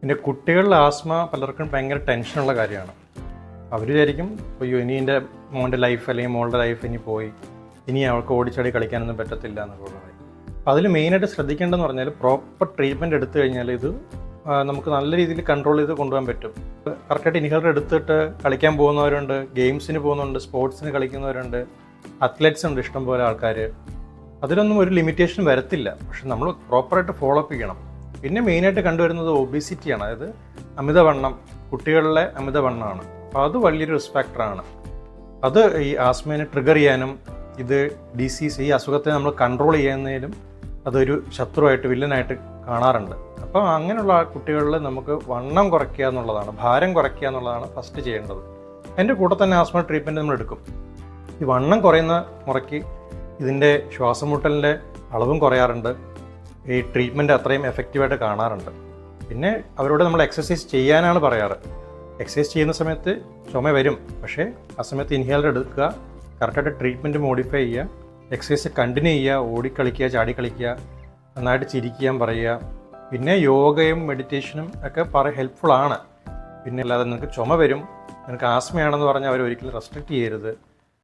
പിന്നെ കുട്ടികളിൽ ആസ്മ പലർക്കും ഭയങ്കര ടെൻഷനുള്ള കാര്യമാണ്. അവർ വിചാരിക്കും അയ്യോ ഇനി എന്റെ മോന്റെ ലൈഫ് അല്ലെങ്കിൽ മോളുടെ ലൈഫ് ഇനി പോയി. ഇനി അവൾക്ക് ഓടിച്ചാടി കളിക്കാനൊന്നും പറ്റത്തില്ല എന്നുള്ളത് അപ്പോൾ അതിൽ മെയിനായിട്ട് ശ്രദ്ധിക്കേണ്ടതെന്ന് പറഞ്ഞാൽ പ്രോപ്പർ ട്രീറ്റ്മെന്റ് എടുത്തു കഴിഞ്ഞാൽ ഇത് നമുക്ക് നല്ല രീതിയിൽ കൺട്രോൾ ചെയ്ത് കൊണ്ടുപോകാൻ പറ്റും. കറക്റ്റായിട്ട് ഇൻഹേലർ എടുത്തിട്ട് കളിക്കാൻ പോകുന്നവരുണ്ട് ഗെയിംസിന് പോകുന്നുണ്ട് സ്പോർട്സിന് കളിക്കുന്നവരുണ്ട് അത്ലറ്റ്സ് ഉണ്ട് ഇഷ്ടംപോലെ ആൾക്കാർ അതിലൊന്നും ഒരു ലിമിറ്റേഷൻ വരത്തില്ല. പക്ഷെ നമ്മൾ പ്രോപ്പറായിട്ട് ഫോളോ അപ്പ് ചെയ്യണം. പിന്നെ മെയിനായിട്ട് കണ്ടുവരുന്നത് ഒബിസിറ്റിയാണ് അതായത് അമിതവണ്ണം കുട്ടികളിലെ അമിതവണ്ണമാണ് അപ്പോൾ അത് വലിയൊരു റിസ്ക് ഫാക്ടറാണ് അത് ഈ ആസ്മേനെ ട്രിഗർ ചെയ്യാനും ഇത് ഡിസീസ് ഈ അസുഖത്തെ നമ്മൾ കൺട്രോൾ ചെയ്യുന്നതിലും അതൊരു ശത്രുവായിട്ട് വില്ലനായിട്ട് കാണാറുണ്ട്. അപ്പോൾ അങ്ങനെയുള്ള കുട്ടികളിൽ നമുക്ക് വണ്ണം കുറയ്ക്കുക എന്നുള്ളതാണ് ഭാരം കുറയ്ക്കുക എന്നുള്ളതാണ് ഫസ്റ്റ് ചെയ്യേണ്ടത്. അതിന്റെ കൂടെ തന്നെ ആസ്മ ട്രീറ്റ്മെന്റ് നമ്മൾ എടുക്കും. ഈ വണ്ണം കുറയുന്ന മുറയ്ക്ക് ഇതിന്റെ ശ്വാസമുട്ടലിന്റെ അളവും കുറയാറുണ്ട്. ഈ ട്രീറ്റ്മെന്റ് അത്രയും എഫക്റ്റീവായിട്ട് കാണാറുണ്ട്. പിന്നെ അവരോട് നമ്മൾ എക്സസൈസ് ചെയ്യാനാണ് പറയാറ്. എക്സസൈസ് ചെയ്യുന്ന സമയത്ത് ചുമ വരും. പക്ഷേ ആ സമയത്ത് ഇൻഹേലർ എടുക്കുക കറക്റ്റായിട്ട് ട്രീറ്റ്മെന്റ് മോഡിഫൈ ചെയ്യുക എക്സസൈസ് കണ്ടിന്യൂ ചെയ്യുക ഓടിക്കളിക്കുക ചാടിക്കളിക്കുക നന്നായിട്ട് ചിരിക്കാൻ പറയുക. പിന്നെ യോഗയും മെഡിറ്റേഷനും ഒക്കെ പറ ഹെൽപ്ഫുൾ ആണ്. പിന്നെ അല്ലാതെ നിങ്ങൾക്ക് ചുമ വരും നിനക്ക് ആസ്മയാണെന്ന് പറഞ്ഞാൽ അവർ ഒരിക്കലും റെസ്ട്രിക്റ്റ് ചെയ്യരുത്.